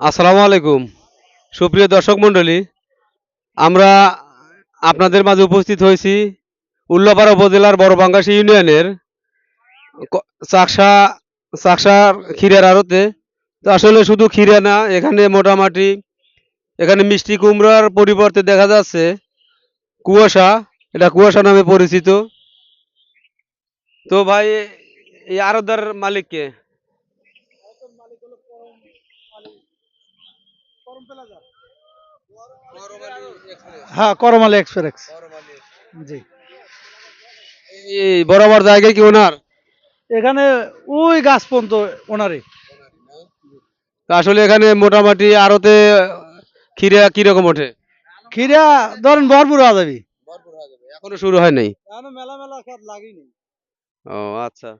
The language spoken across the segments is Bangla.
আসসালামু আলাইকুম। সুপ্রিয় দর্শক মণ্ডলী, আমরা আপনাদের মাঝে উপস্থিত হয়েছি উল্লাপাড়া উপজেলার বড়বাঙ্গাসী ইউনিয়নের চাকসা চাকসার ক্ষীরের আড়তে। তো আসলে শুধু ক্ষীরে না, এখানে মোটামুটি এখানে মিষ্টি কুমড়ার পরিবর্তে দেখা যাচ্ছে কুয়াশা। এটা কুয়াশা নামে পরিচিত। তো ভাই এই আরদার মালিক কে হ্যাঁ করমালি এক্সপ্রেস। জি। এই বরাবর জায়গায় কি ওনার? এখানে ওই গাছ পর্যন্ত ওনারই। তা আসলে এখানে মোটামুটি আরতে ক্ষীরা কীরকম ওঠে? খিরা ধরেন ভরপুর হওয়া যাবি। এখনও শুরু হয় নাই? মেলা মেলা খেত লাগেনি ও আচ্ছা।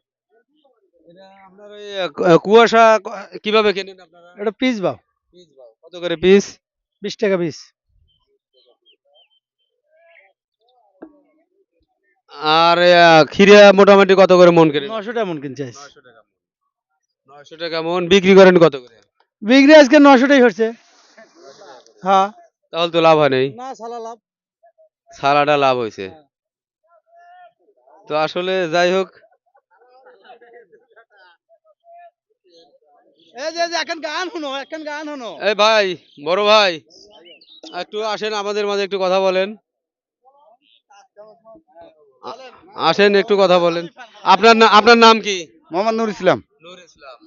এটা আপনার ওই কুয়াশা কীভাবে কেনেন আপনারা? এটা পিস কত করে পিস বিশ টাকা পিস আর ক্ষীরা মোটামুটি কত করে মন কেনেন? নশো টাকা মন কিনছে। নয়শো টাকা মন। বিক্রি করেন কত করে? বিক্রি আজকে নশোটাই হচ্ছে। হ্যাঁ। তাহলে তো লাভ হয় নাই। না সালা লাভ। সালাটা লাভ হয়েছে তো আসলে যাই হোক এই যে যে এখন গান শুনো এখন গান শুনো। এই ভাই বড় ভাই একটু আসেন আমাদের মাঝে একটু কথা বলেন। আসেন একটু কথা বলেন। আপনার আপনার নাম কি? মোহাম্মদ নুর ইসলাম। নূর ইসলাম।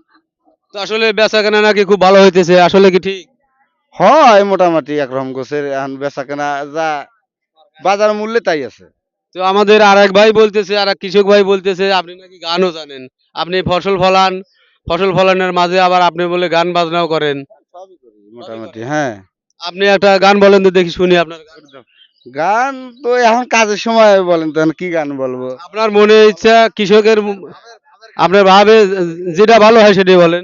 তো আসলে বেচা কেনা নাকি খুব ভালো হইতেছে আসলে কি ঠিক? হয় মোটামুটি একরকম গোছের এখন বেচা কেনা যা বাজার মূল্যে তাই আছে। তো আমাদের আর এক ভাই বলতেছে আর এক কৃষক ভাই বলতেছে আপনি নাকি গানও জানেন। আপনি ফসল ফলান ফসল ফলানোর মাঝে আবার আপনি বলে গান বাজনাও করেন। মোটামুটি হ্যাঁ। আপনি একটা গান বলেন তো দেখি শুনি আপনার গান। তো এখন কাজের সময় বলেন তো কি গান বলব? আপনার মনে ইচ্ছা কৃষকের আপনার ভাবে যেটা ভালো হয় সেটাই বলেন।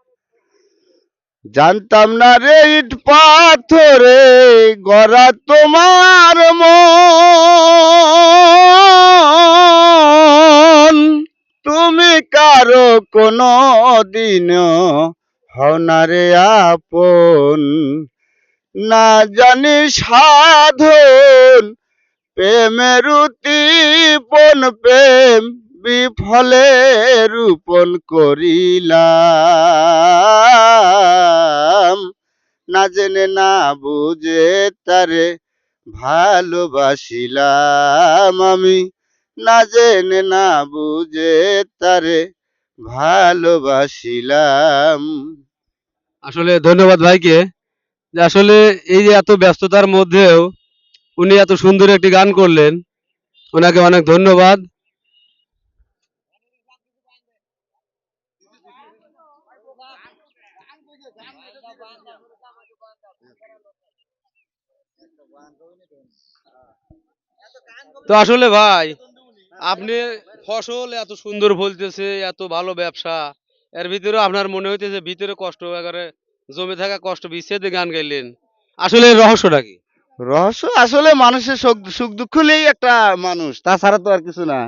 জানতাম না রে ইট পাথরে, গড়া তোমার মন। তুমি কারও কোনো দিন হও না রে আপন। না জানি সাধন, প্রেমের উদ্দীপন, প্রেম বিফলে রূপন করিলাম। না জেনে না বুঝে তারে ভালোবাসিলাম আমি। না জেনে না বুঝে তারে ভালোবাসিলাম। আসলে ধন্যবাদ ভাইকে। যে আসলে এই যে এত ব্যস্ততার মধ্যেও উনি এত সুন্দর একটি গান করলেন, ওনাকে অনেক ধন্যবাদ। তো আসলে ভাই আপনি ফসল এত সুন্দর ফলতেছে এত ভালো ব্যবসা এর ভিতরে আপনার মনে হইতেছে ভিতরে কষ্ট একেবারে জমে থাকা কষ্ট বিচ্ছেদে গান গাইলেন। আসলে রহস্যটা কি? রহস্য আসলে মানুষের সুখ দুঃখ হলেই একটা মানুষ তাছাড়া তো আর কিছু না।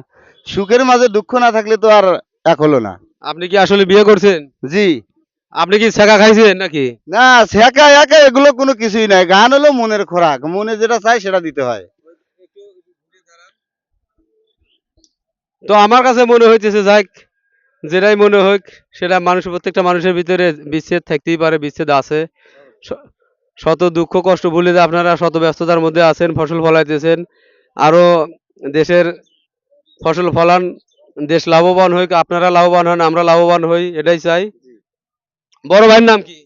সুখের মাঝে দুঃখ না থাকলে তো আর এক হলো না। আপনি কি আসলে বিয়ে করছেন? জি। আপনি কি ছেঁকা খাইছেন নাকি? না একা একা এগুলো কোনো কিছুই নাই। গান হলো মনের খোরাক মনে যেটা চাই সেটা দিতে হয়। তো আমার কাছে মনে হইতেছে যাক যেটাই মনে হোক সেটা মানুষ প্রত্যেকটা মানুষের ভিতরে বিচ্ছেদ থাকতেই পারে বিচ্ছেদ আছে। শত দুঃখ কষ্ট ভুলে যে আপনারা শত ব্যস্ততার মধ্যে আছেন ফসল ফলাইতেছেন আরও দেশের ফসল ফলান দেশ লাভবান হোক আপনারা লাভবান হন আমরা লাভবান হই এটাই চাই। বড় ভাইয়ের নাম কি?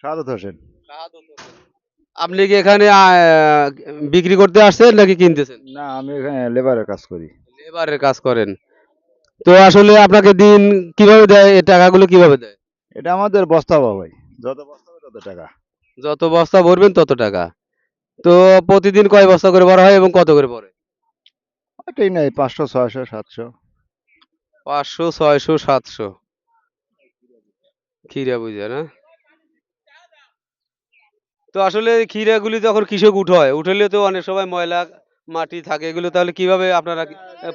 সাদত হোসেন। আপনি কি এখানে বিক্রি করতে আসছেন নাকি কিনতেছেন? না আমি এখানে লেবারের কাজ করি। লেবারের কাজ করেন। তো আসলে আপনাকে দিন কীভাবে দেয় এই টাকাগুলো কীভাবে দেয়? এটা আমাদের বস্তা ভাই। যত বস্তা হবে তত টাকা। যত বস্তা ভরবেন তত টাকা। তো প্রতিদিন কয় বস্তা করে ভরা হয় এবং কত করে পড়ে এটাই নাই পাঁচশো ছয়শো সাতশো। পাঁচশো ছয়শো সাতশো। খিরা বুঝে না? তো আসলে খিরাগুলি যখন কৃষক উঠায় উঠালে তো অনেক সময় ময়লা মাটি থাকে এগুলো তাহলে কীভাবে আপনারা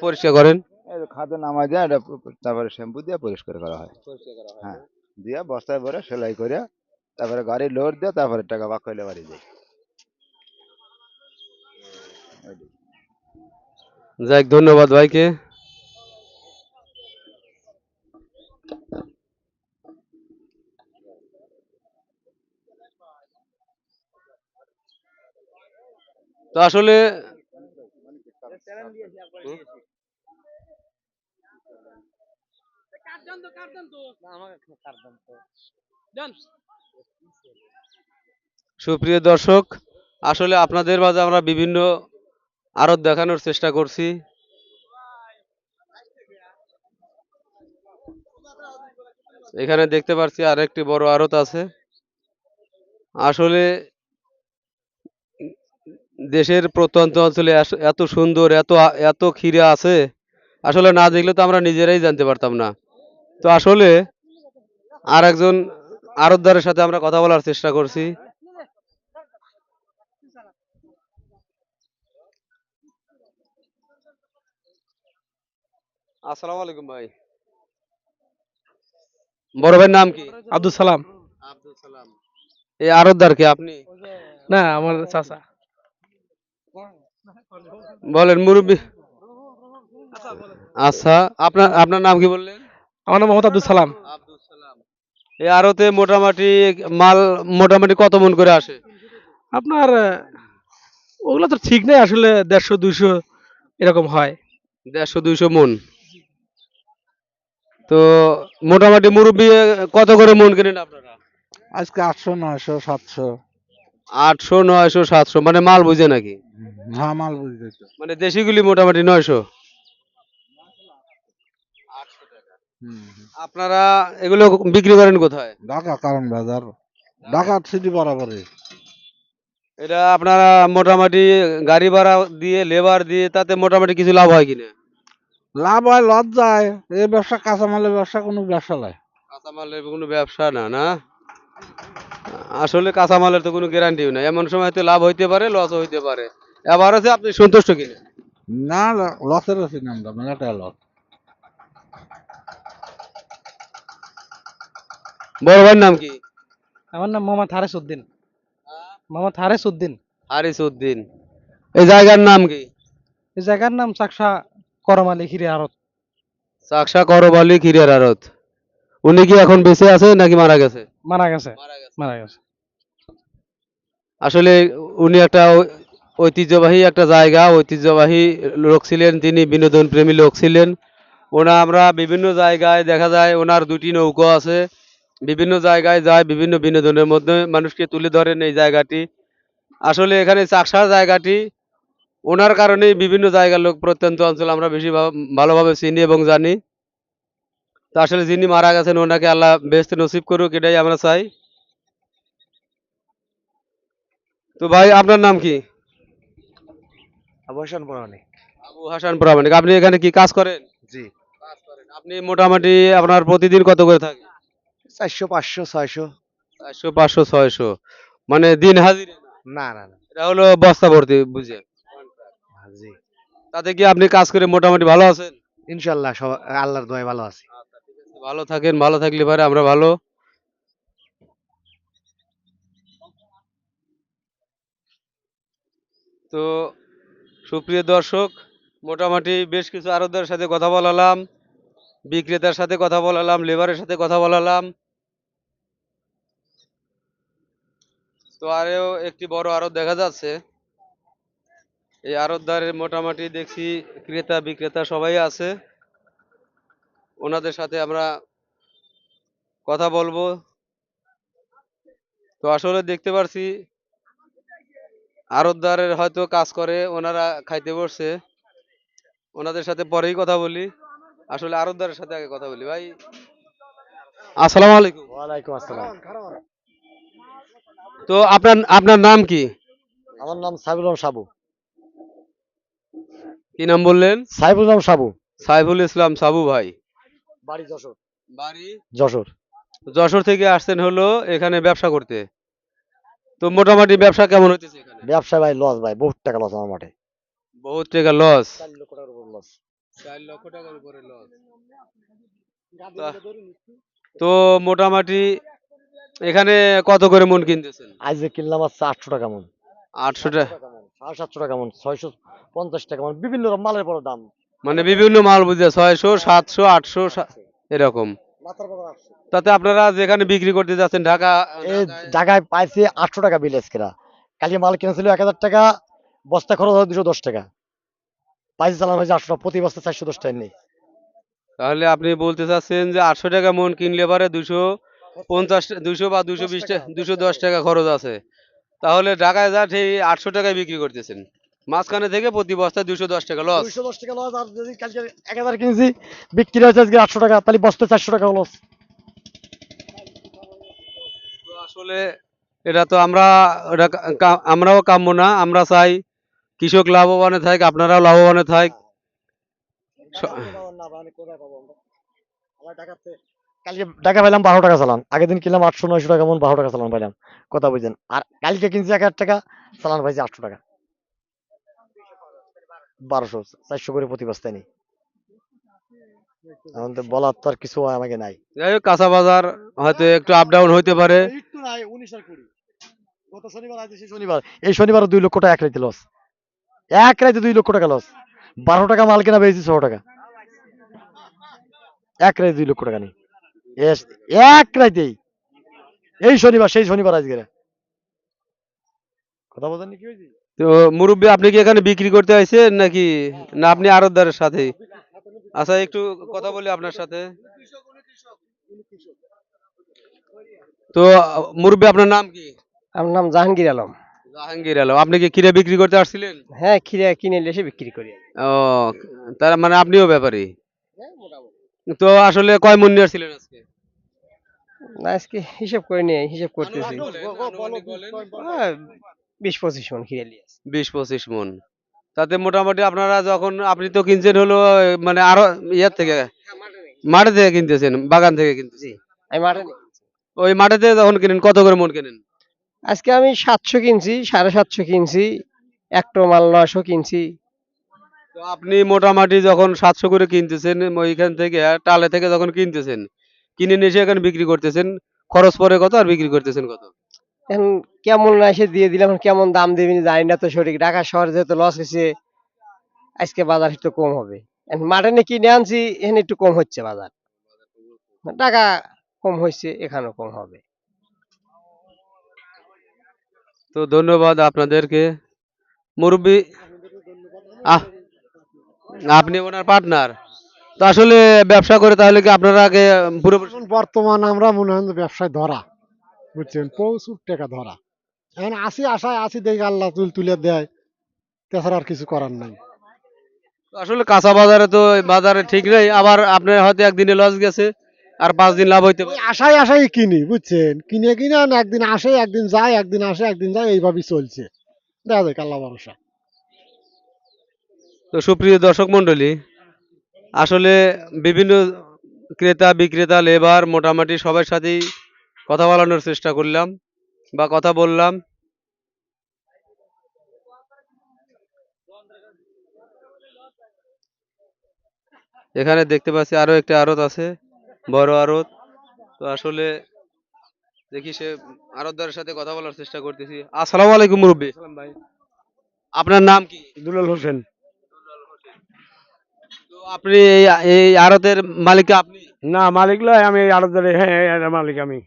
পরিষ্কার করেন? খাতে নামাই দেয় এটা তারপরে শ্যাম্পু দিয়ে পরিষ্কার করা হয়। হ্যাঁ। দিয়ে বস্তায় ভরে সেলাই করে তারপরে গাড়ি লোড দিয়ে তারপরে টাকা বাক হইলে বাড়ি যায় যাক ধন্যবাদ ভাইকে। তো আসলে সুপ্রিয় দর্শক আসলে আপনাদের মাঝে আমরা বিভিন্ন আরত দেখানোর চেষ্টা করছি। এখানে দেখতে পাচ্ছি আরেকটি বড় আড়ত আছে। আসলে দেশের প্রত্যন্ত অঞ্চলে এত সুন্দর এত এত ক্ষীরা আছে। আসলে না দেখলে তো আমরা নিজেরাই জানতে পারতাম না। তো আসলে আর একজন আড়তদারের সাথে আমরা কথা বলার চেষ্টা করছি। আসসালামু আলাইকুম ভাই। বড় ভাইয়ের নাম কি? আব্দুল সালাম। আব্দুল সালাম। এই আড়তদার কে আপনি? না আমার চাচা। বলেন মুরব্বী। আচ্ছা আপনার আপনার নাম কি বললেন? আমার নাম মোহাম্মদ আব্দুল সালাম। আব্দুল সালাম। এই আড়তে মোটামুটি মাল মোটামুটি কত মন করে আসে? আপনার ওগুলো তো ঠিক নেই আসলে দেড়শো দুইশো এরকম হয়। দেড়শো দুইশো মন। তো মোটামুটি মুরব্বী কত করে মন কিনেন আপনারা? আজকে আটশো নয়শো সাতশো। আটশো নয়শো সাতশো মানে মাল বুঝে নাকি? হ্যাঁ মাল মানে দেশিগুলি মোটামুটি নয়শো। আপনারা এগুলো বিক্রি করেন কোথায়? ঢাকা কারণ বাজার। ঢাকা সিটি এটা আপনারা মোটামুটি গাড়ি ভাড়া দিয়ে লেবার দিয়ে তাতে মোটামুটি কিছু লাভ হয় কিনা? লাভ হয় লস যায় এই ব্যবসা কাঁচামালের ব্যবসা কোনো ব্যবসা নয় কাঁচামালের কোনো ব্যবসা না না? আসলে কাঁচামালের তো কোনো গ্যারান্টি নাই। এমন সময় তো লাভ হইতে পারে লস হইতে পারে। এবার আছে আপনি সন্তুষ্ট কিনা না লসের আছি না আমরা মেলাটা লস। বড় ভাইয়ের নাম কি? আমার নাম মোহাম্মদ হারেস উদ্দিন। মোহাম্মদ হারেস উদ্দিন। হারিস উদ্দিন। এই জায়গার নাম কি? এই জায়গার নাম চাকসা করমালি খিরে আরত। চাকসা করবালি খিরিয়ার আড়ত উনি কি এখন বেঁচে আছে নাকি মারা গেছে। মারা গেছে। মারা গেছে। আসলে উনি একটা ঐতিহ্যবাহী একটা জায়গা, ঐতিহ্যবাহী লোক ছিলেন তিনি, বিনোদন প্রেমী লোক ছিলেন। ওনা আমরা বিভিন্ন জায়গায় দেখা যায়, ওনার দুটি নৌকো আছে। বিভিন্ন জায়গায় যায়, বিভিন্ন বিনোদনের মধ্যে মানুষকে তুলে ধরেন এই জায়গাটি। আসলে এখানে চাকসা জায়গাটি, ওনার কারণেই বিভিন্ন জায়গার লোক প্রত্যন্ত অঞ্চল আমরা বেশি ভালোভাবে চিনি এবং জানি। তো আসলে যিনি মারা গেছেন, ওনাকে আল্লাহ বেস্ত নসিব করুক, এটাই আমরা চাই। তো ভাই, আপনার নাম কি? অবসান পড়ানি আবু হাসান প্রামাণিক। আপনি এখানে কি কাজ করেন? জি। আপনি মোটামুটি আপনার প্রতিদিন কত করে থাকে চারশো পাঁচশো ছয়শো। চারশো পাঁচশো ছয়শো। মানে দিন হাজির? না না না। এটা হলো বস্তা ভর্তি বুঝে জি। তাতে কি আপনি কাজ করে মোটামুটি ভালো আছেন? ইনশাল্লাহ সব আল্লাহর দোয়ায় ভালো আছি। ভালো থাকেন ভালো থাকলে পারে আমরা ভালো। তো সুপ্রিয় দর্শক, মোটামুটি বেশ কিছু আরবদের সাথে কথা বলালাম, বিক্রেতার সাথে কথা বলালাম, লেবারের সাথে কথা বলালাম। তো আরও একটি বড় আড়ত দেখা যাচ্ছে। এই আড়তদারের মোটামুটি দেখছি ক্রেতা, বিক্রেতা সবাই আছে। ওনাদের সাথে আমরা কথা বলব। তো আসলে দেখতে পারছি আড়তদারের হয়তো কাজ করে ওনারা খাইতে বসছে। ওনাদের সাথে পরেই কথা বলি। আসলে আরবদারের সাথে আগে কথা বলি ভাই। আসসালামু আলাইকুম। ওয়ালাইকুম আসসালাম। তো আপনার আপনার নাম কি? আমার নাম রহমান সাবু। কি নাম বললেন? সাইফুল রহমান সাবু। সাইফুল ইসলাম সাবু ভাই। বাড়ি যশোর। বাড়ি? যশোর। যশোর থেকে আসছেন হলো এখানে ব্যবসা করতে। তো মোটামুটি ব্যবসা কেমন হইতেছে ব্যবসা ভাই লস ভাই বহুত টাকা লস আমার মাঠে। বহুত টাকা লস লক্ষ টাকার উপর লস লক্ষ টাকার উপরে লস তো মোটামুটি এখানে কত করে মন কিনতেছেন? আজ যে কিনলাম হচ্ছে আটশো টাকা মন। আটশো টাকা? সাড়ে সাতশো টাকা মন ছয়শো পঞ্চাশ টাকা মন বিভিন্ন রকম মালের বড় দাম। মানে বিভিন্ন মাল বুঝে ছয়শো সাতশো আটশো এরকম। তাতে আপনারা যেখানে বিক্রি করতে যাচ্ছেন ঢাকা জায়গায় পাইছি আটশো টাকা বিল এসকেরা কালকে মাল কিনেছিল এক হাজার টাকা বস্তা খরচ হয় দুশো দশ টাকা। পাইছি চালানো হয়েছে আটশো প্রতি বস্তা চারশো দশ টাকা নেই তাহলে আপনি বলতে চাচ্ছেন যে আটশো টাকা মন কিনলে পারে দুশো পঞ্চাশ দুশো বা দুশো বিশ টাকা দুশো দশ টাকা খরচ আছে। তাহলে ঢাকায় যা সেই আটশো টাকায় বিক্রি করতেছেন। মাঝখানে থেকে প্রতি বস্তায় দুশো দশ টাকা লস দুইশো দশ টাকা লস আর যদি কালকে এক হাজার কিনেছি বিক্রি হয়েছে আজকে আটশো টাকা তাহলে বস্তা চারশো টাকা লস আসলে এটা তো আমরা এটা আমরাও কাম্য না আমরা চাই কৃষক লাভবানে থাক আপনারাও লাভবানে থাক। কালকে টাকা পাইলাম বারো টাকা চালান আগের দিন কিনলাম আটশো নয়শো টাকা মন বারো টাকা চালান পাইলাম। কথা আর কালকে কিনছি এক টাকা চালান পাইছি আটশো টাকা। বারোশো চারশো করে প্রতি বস্তায় নেই। এখন তো বলার তো আর কিছু আমাকে নাই। যাই হোক কাঁচা বাজার হয়তো একটু আপ ডাউন হইতে পারে একটু নাই উনিশ আর কুড়ি গত শনিবার শনিবার। এই শনিবার দুই লক্ষ টাকা এক রাইতে লস এক রাইতে দুই লক্ষ টাকা লস বারো টাকা মাল কেনা টাকা। এক রাইতে দুই লক্ষ টাকা নেই। এক রাইতেই। এই শনিবার, সেই শনিবার আজকে। কথা বলেন কি হয়েছে? তো মুরব্বী, আপনি কি এখানে বিক্রি করতে আইছেন নাকি? না, আপনি আরতদারের সাথে আচ্ছা একটু কথা বলি আপনার সাথে। তো মুরব্বী, আপনার নাম কি? আমার নাম জাহাঙ্গীর আলম। জাহাঙ্গীর আলম আপনি কি কিরে বিক্রি করতে আসছিলেন? হ্যাঁ খিরে কিনে এসে বিক্রি করি ও তার মানে আপনিও ব্যাপারী? তো আসলে কয় মন নিয়ে আসছিলেন আজকে? না আজকে হিসাব করে নিয়ে হিসাব করতেছি। হ্যাঁ, বিশ পঁচিশ মন খিরে নিয়ে। বিশ পঁচিশ মন। তাতে মোটামুটি আপনারা যখন আপনি তো কিনছেন হলো মানে আরও ইয়ার থেকে মাঠে থেকে কিনতেছেন বাগান থেকে আমি মাঠে ওই মাঠে থেকে যখন কিনেন কত করে মন কিনেন? আজকে আমি সাতশো কিনছি সাড়ে সাতশো কিনছি একটা মাল নয়শো কিনছি। তো আপনি মোটামুটি যখন সাতশো করে কিনতেছেন ওইখান থেকে টালে থেকে যখন কিনতেছেন কিনে নিয়ে এসে এখানে বিক্রি করতেছেন খরচ পরে কত আর বিক্রি করতেছেন কত? এখন কেমন না এসে দিয়ে দিলাম এখন কেমন দাম দেবেন জানি না তো সঠিক। ঢাকা শহরে যেহেতু লস হয়েছে আজকে বাজার একটু কম হবে। মাঠে নিয়ে কিনে আনছি এখানে একটু কম হচ্ছে বাজার। টাকা কম হয়েছে এখানেও কম হবে। তো ধন্যবাদ আপনাদেরকে। মুরব্বী আহ আপনি ওনার পার্টনার তো আসলে ব্যবসা করে তাহলে কি আপনারা আগে বর্তমান আমরা মনে হয় ব্যবসায় ধরা বুঝছেন? প্রচুর টাকা ধরা। এখন আসি আশায় আসি দেখি আল্লাহ তুল তুলে দেয় তাছাড়া আর কিছু করার নাই। আসলে কাঁচা বাজারে তো বাজারে ঠিক নেই আবার আপনার হয়তো একদিনে লস গেছে। আর পাঁচ দিন লাভ হইতে পারে। আশায় আশায় কিনি বুঝছেন? কিনে কিনে একদিন আসে একদিন যায় একদিন আসে একদিন যায় এইভাবেই চলছে। দেখা যাক আল্লাহ ভরসা। তো সুপ্রিয় দর্শক মণ্ডলী আসলে বিভিন্ন ক্রেতা বিক্রেতা লেবার মোটামুটি সবার সাথেই কথা বলানোর চেষ্টা করলাম বা কথা বললাম। এখানে দেখতে পাচ্ছি আরও একটা আড়ত আছে। বড় আড়ত তো আসলে দেখি সে আড়তদারের সাথে কথা বলার চেষ্টা করতেছি। আসসালামু আলাইকুম মুরব্বী। আপনার নাম কি? দুলাল হোসেন। তো আপনি এই এই আড়তের মালিক আপনি? না মালিক লয় আমি আরও হ্যাঁ মালিক আমি।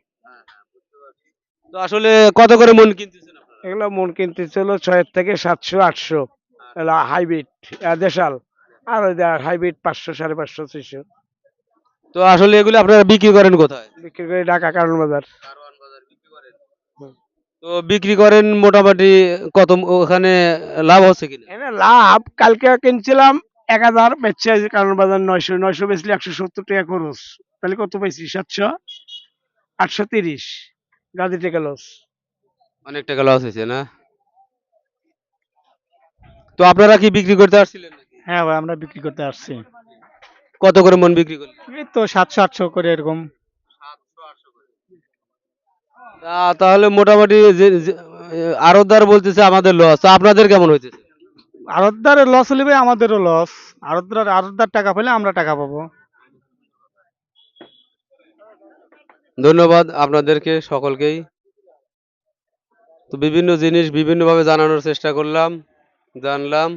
তো আসলে কত করে মন কিনতেছেন আপনারা? এগুলো মন কিনতে ছিল ছয়ের থেকে সাতশো আটশো। এগুলো হাইব্রিড দেশাল। আর হাইব্রিড পাঁচশো সাড়ে পাঁচশো ছয়শো। তো আসলে এগুলো আপনারা বিক্রি করেন কোথায়? বিক্রি করে ঢাকা কারণ বাজার। তো বিক্রি করেন মোটামুটি কত ওখানে লাভ হচ্ছে কিনা? এনে লাভ কালকে কিনছিলাম এক হাজার বেচছে আজ কারণ বাজার নয়শো নয়শো বেচলে একশো সত্তর টাকা খরচ। তাহলে কত পাইছি? সাতশো? আটশো তিরিশ। গাড়ি টাকা লস অনেক টাকা লস হয়েছে না? তো আপনারা কি বিক্রি করতে আসছিলেন নাকি? হ্যাঁ ভাই আমরা বিক্রি করতে আসছি। কত করে মন বিক্রি করলেন? এই তো সাতশো আটশো করে এরকম। তা- তাহলে মোটামুটি যে- যে- আড়তদার বলতেছে আমাদের লস তো আপনাদের কেমন হয়েছে আড়তদারের লস হলে ভাই আমাদেরও লস আড়তদার আড়তদার টাকা পেলে আমরা টাকা পাবো। ধন্যবাদ আপনাদেরকে সকলকেই। তো বিভিন্ন জিনিস বিভিন্নভাবে জানানোর চেষ্টা করলাম জানলাম।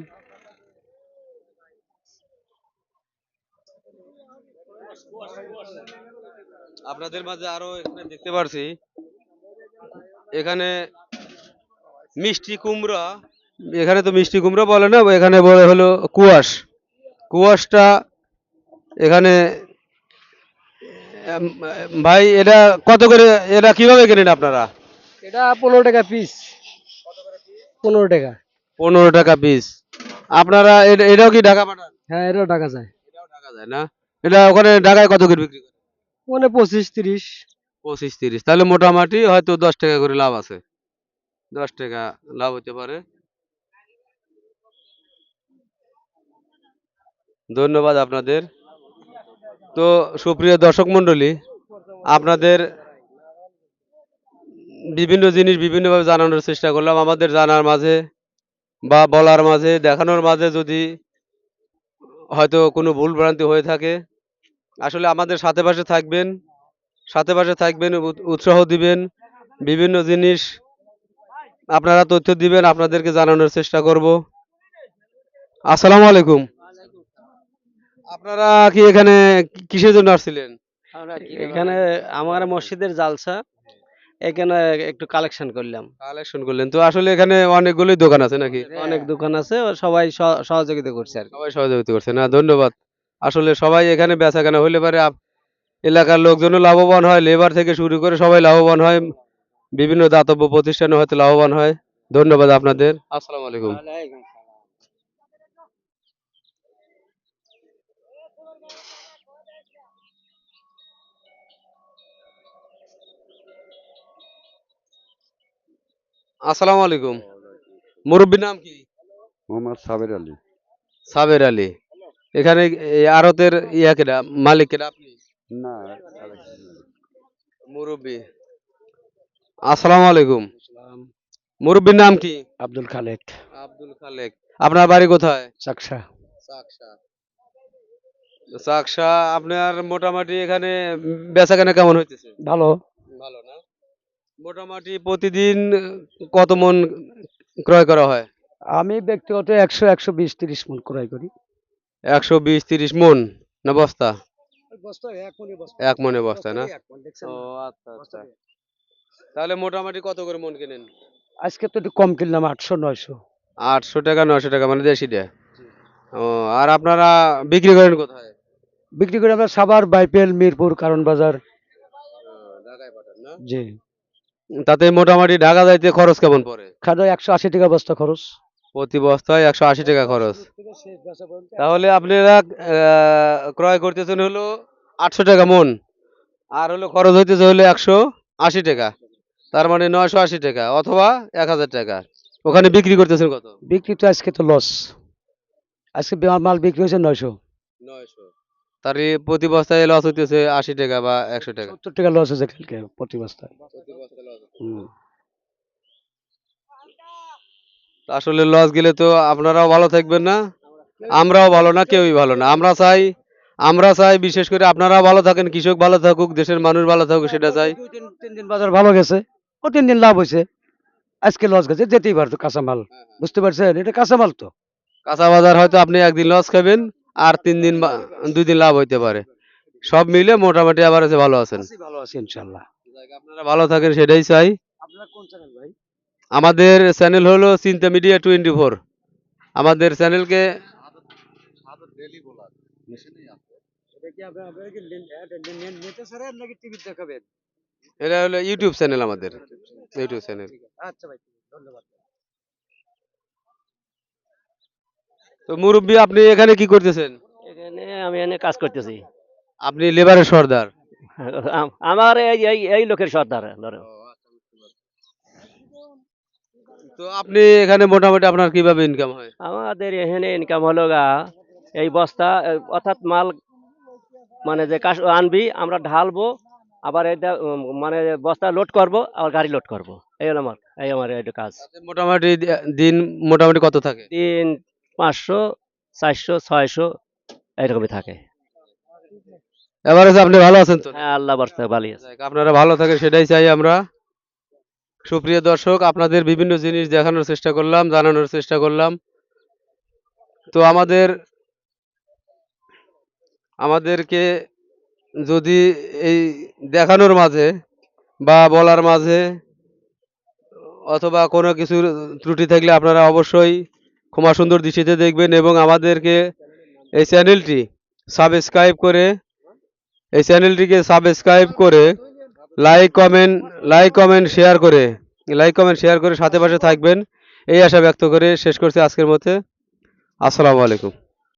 আপনাদের মাঝে আরও এখানে দেখতে পারছি। এখানে মিষ্টি কুমড়া। এখানে তো মিষ্টি কুমড়া বলে না এখানে বলে হলো কুয়াশ। কুয়াশটা এখানে ভাই এটা কত করে এটা কীভাবে কেনেন আপনারা? এটা পনেরো টাকা পিস পনেরো টাকা। পনেরো টাকা পিস আপনারা এটা- এটাও কি ঢাকা পাঠান? হ্যাঁ এটাও টাকা যায়। এটাও ঢাকা যায় না? এটা ওখানে ঢাকায় কত করে বিক্রি করে মানে পঁচিশ তিরিশ। পঁচিশ তিরিশ। তাহলে মোটামুটি হয়তো দশ টাকা করে লাভ আছে। দশ টাকা লাভ হতে পারে। ধন্যবাদ আপনাদের। তো সুপ্রিয় দর্শক মণ্ডলী, আপনাদের বিভিন্ন জিনিস বিভিন্নভাবে জানানোর চেষ্টা করলাম। আমাদের জানার মাঝে বা বলার মাঝে, দেখানোর মাঝে যদি হয়তো কোনো ভুল ভ্রান্তি হয়ে থাকে আসলে আমাদের সাথে পাশে থাকবেন সাথে পাশে থাকবেন উৎসাহ দিবেন বিভিন্ন জিনিস আপনারা তথ্য দিবেন আপনাদেরকে জানানোর চেষ্টা করব। আসসালামু আলাইকুম। আপনারা কি এখানে কিসের জন্য আসছিলেন? এখানে আমার মসজিদের জালসা এখানে একটু কালেকশন করলাম। কালেকশন করলেন তো আসলে এখানে অনেকগুলোই দোকান আছে নাকি? অনেক দোকান আছে সবাই সহযোগিতা করছে আর কি। সবাই সহযোগিতা করছে না ধন্যবাদ। আসলে সবাই এখানে বেচা কেনা হইলে পারে এলাকার লোকজনও লাভবান হয় লেবার থেকে শুরু করে সবাই লাভবান হয় বিভিন্ন দাতব্য প্রতিষ্ঠানে হয়তো লাভবান হয়। ধন্যবাদ আপনাদের। আসসালামু আলাইকুম। আসসালামু আলাইকুম। মুরব্বীর নাম কি? মোহাম্মদ সাবের আলী। সাবের আলী। এখানে এই আড়তের ইয়া কেনা মালিক কেনা আপনি? না মুরব্বী। আসসালামু আলাইকুম। মুরব্বীর নাম কি? আব্দুল খালেক। আব্দুল খালেক। আপনার বাড়ি কোথায়? চাকসা। চাকসা। চাকসা আপনার মোটামুটি এখানে বেচা কেনা কেমন হইতেছে? ভালো। ভালো না? মোটামুটি প্রতিদিন কত মন ক্রয় করা হয়? আমি ব্যক্তিগত একশো একশো বিশ তিরিশ মন ক্রয় করি। একশো বিশ তিরিশ মন না বস্তা? এক মনে বস্তা। না? ও আচ্ছা আচ্ছা। তাহলে মোটামুটি কত করে মন কেনেন? আজকে তো একটু কম কিনলাম আটশো নয়শো। আটশো টাকা নয়শো টাকা মানে দেশিটা? ও আর আপনারা বিক্রি করেন কোথায়? বিক্রি করি আমরা সাভার বাইপেল মিরপুর কারণ বাজার। ঢাকায় পাঠান না? জি। তাতে মোটামুটি ঢাকা যাইতে খরচ কেমন পড়ে? খাদা একশো আশি টাকা বস্তা খরচ। প্রতি বস্তায় একশো আশি টাকা খরচ। তাহলে আপনারা ক্রয় করতেছেন হলো আটশো টাকা মন আর হলো খরচ হইতেছে হলো একশো আশি টাকা তার মানে নয়শো আশি টাকা অথবা এক হাজার টাকা। ওখানে বিক্রি করতেছেন কত? বিক্রি তো আজকে তো লস আজকে মাল বিক্রি হয়েছে নয়শো। নয়শো। তার প্রতি বস্তায় লস হইতেছে আশি টাকা বা একশো টাকা। সত্তর টাকা লস হয়েছে কালকে প্রতি বস্তায়। হুম। তো আসলে লস গেলে তো আপনারাও ভালো থাকবেন না আমরাও ভালো না কেউই ভালো না। আমরা চাই আমরা চাই বিশেষ করে আপনারাও ভালো থাকেন কৃষক ভালো থাকুক দেশের মানুষ ভালো থাকুক সেটা চাই। তিন দিন বাজার ভালো গেছে ও তিন দিন লাভ হয়েছে। আজকে লস গেছে যেতেই পারতো কাঁচামাল। বুঝতে পারছেন? এটা কাঁচামাল তো। কাঁচা বাজার হয়তো আপনি একদিন লস খাবেন আর তিন দিন দুই দিন লাভ হইতে পারে। সব মিলে মোটামুটি আবার আছে ভালো আছেন। ভালো আছি ইনশাল্লাহ আপনারা ভালো থাকেন সেটাই চাই। আপনারা কোন চ্যানেল ভাই? আমাদের চ্যানেল হলো চিন্তা মিডিয়া টোয়েন্টি ফোর। আমাদের চ্যানেলকে এটা হলো ইউটিউব চ্যানেল আমাদের। YouTube channel. আচ্ছা ভাই ধন্যবাদ তো মুরব্বী আপনি এখানে কি করতেছেন? এখানে আমি এনে কাজ করতেছি। আপনি লেবারের সর্দার। আমার এই এই এই লোকের সর্দার ধরো তো আপনি এখানে মোটামুটি আপনার কীভাবে ইনকাম হয়? আমাদের এখানে ইনকাম হলো গা এই বস্তা অর্থাৎ মাল মানে যে কাজ আনবি আমরা ঢালবো আবার এটা মানে বস্তা লোড করব আবার গাড়ি লোড করব। এই হলো আমার এই আমার এটা কাজ। মোটামুটি দিন মোটামুটি কত থাকে? তিন পাঁচশো চারশো ছয়শো এইরকমই থাকে। এবারে আপনি ভালো আছেন তো? হ্যাঁ আল্লাহ বর্ষা ভালো আছে। আপনারা ভালো থাকেন সেটাই চাই আমরা। সুপ্রিয় দর্শক, আপনাদের বিভিন্ন জিনিস দেখানোর চেষ্টা করলাম, জানানোর চেষ্টা করলাম। তো আমাদের, আমাদেরকে যদি এই দেখানোর মাঝে বা বলার মাঝে অথবা কোনো কিছুর ত্রুটি থাকলে আপনারা অবশ্যই ক্ষমা সুন্দর দৃষ্টিতে দেখবেন এবং আমাদেরকে এই চ্যানেলটি সাবস্ক্রাইব করে, এই চ্যানেলটিকে সাবস্ক্রাইব করে like comment like comment share করে। লাইক কমেন্ট শেয়ার করে সাথে পাশে থাকবেন। এই আশা ব্যক্ত করে শেষ করছি আজকের মতে। আসসালামু আলাইকুম।